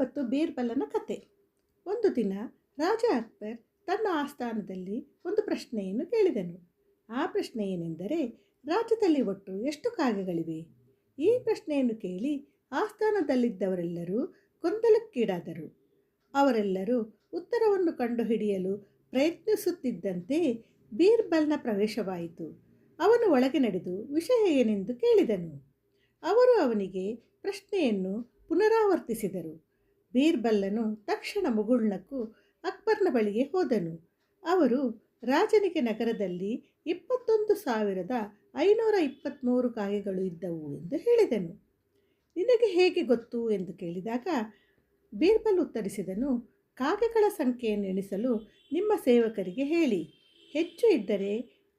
ಮತ್ತು ಬೀರ್ಬಲನ ಕತೆ. ಒಂದು ದಿನ ರಾಜ ಅಕ್ಬರ್ ತನ್ನ ಆಸ್ಥಾನದಲ್ಲಿ ಒಂದು ಪ್ರಶ್ನೆಯನ್ನು ಕೇಳಿದನು. ಆ ಪ್ರಶ್ನೆ ಏನೆಂದರೆ, ರಾಜ್ಯದಲ್ಲಿ ಒಟ್ಟು ಎಷ್ಟು ಕಾಗೆಗಳಿವೆ? ಈ ಪ್ರಶ್ನೆಯನ್ನು ಕೇಳಿ ಆಸ್ಥಾನದಲ್ಲಿದ್ದವರೆಲ್ಲರೂ ಗೊಂದಲಕ್ಕೀಡಾದರು. ಅವರೆಲ್ಲರೂ ಉತ್ತರವನ್ನು ಕಂಡುಹಿಡಿಯಲು ಪ್ರಯತ್ನಿಸುತ್ತಿದ್ದಂತೆ ಬೀರ್ಬಲ್ನ ಪ್ರವೇಶವಾಯಿತು. ಅವನು ಒಳಗೆ ನಡೆದು ವಿಷಯ ಏನೆಂದು ಕೇಳಿದನು. ಅವರು ಅವನಿಗೆ ಪ್ರಶ್ನೆಯನ್ನು ಪುನರಾವರ್ತಿಸಿದರು. ಬೀರ್ಬಲ್ಲನು ತಕ್ಷಣ ಮುಗುಳ್ನಕ್ಕು ಅಕ್ಬರ್ನ ಬಳಿಗೆ ಹೋದನು. ಅವರು ರಾಜನಿಗೆ ನಗರದಲ್ಲಿ ಇಪ್ಪತ್ತೊಂದು ಸಾವಿರದ ಐನೂರ ಇಪ್ಪತ್ತ್ಮೂರು ಕಾಗೆಗಳು ಇದ್ದವು ಎಂದು ಹೇಳಿದನು. ನಿನಗೆ ಹೇಗೆ ಗೊತ್ತು? ಎಂದು ಕೇಳಿದಾಗ ಬೀರ್ಬಲ್ ಉತ್ತರಿಸಿದನು, ಕಾಗೆಗಳ ಸಂಖ್ಯೆಯನ್ನು ಎಣಿಸಲು ನಿಮ್ಮ ಸೇವಕರಿಗೆ ಹೇಳಿ. ಹೆಚ್ಚು ಇದ್ದರೆ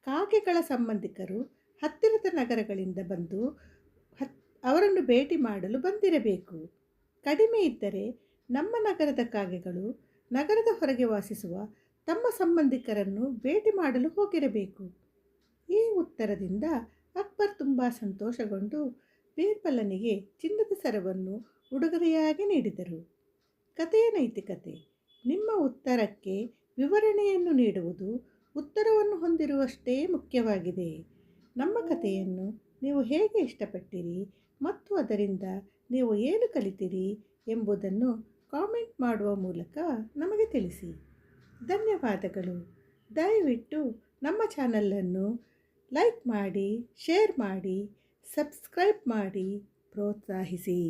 ಕಾಗೆಗಳ ಸಂಬಂಧಿಕರು ಹತ್ತಿರದ ನಗರಗಳಿಂದ ಬಂದು ಹತ್ ಅವರನ್ನು ಭೇಟಿ ಮಾಡಲು ಬಂದಿರಬೇಕು. ಕಡಿಮೆ ಇದ್ದರೆ ನಮ್ಮ ನಗರದ ಕಾಗೆಗಳು ನಗರದ ಹೊರಗೆ ವಾಸಿಸುವ ತಮ್ಮ ಸಂಬಂಧಿಕರನ್ನು ಭೇಟಿ ಮಾಡಲು ಹೋಗಿರಬೇಕು. ಈ ಉತ್ತರದಿಂದ ಅಕ್ಬರ್ ತುಂಬ ಸಂತೋಷಗೊಂಡು ಬೀರ್ಬಲನಿಗೆ ಚಿನ್ನದ ಸರವನ್ನು ಉಡುಗೊರೆಯಾಗಿ ನೀಡಿದರು. ಕಥೆಯ ನೈತಿಕತೆ, ನಿಮ್ಮ ಉತ್ತರಕ್ಕೆ ವಿವರಣೆಯನ್ನು ನೀಡುವುದು ಉತ್ತರವನ್ನು ಹೊಂದಿರುವಷ್ಟೇ ಮುಖ್ಯವಾಗಿದೆ. ನಮ್ಮ ಕಥೆಯನ್ನು ನೀವು ಹೇಗೆ ಇಷ್ಟಪಟ್ಟಿರಿ? ಮತ್ತು ಅದರಿಂದ ನೀವು ಏನು ಕಲಿತಿರಿ ಎಂಬುದನ್ನು ಕಾಮೆಂಟ್ ಮಾಡುವ ಮೂಲಕ ನಮಗೆ ತಿಳಿಸಿ. ಧನ್ಯವಾದಗಳು. ದಯವಿಟ್ಟು ನಮ್ಮ ಚಾನಲನ್ನು ಲೈಕ್ ಮಾಡಿ, ಶೇರ್ ಮಾಡಿ, ಸಬ್ಸ್ಕ್ರೈಬ್ ಮಾಡಿ, ಪ್ರೋತ್ಸಾಹಿಸಿ.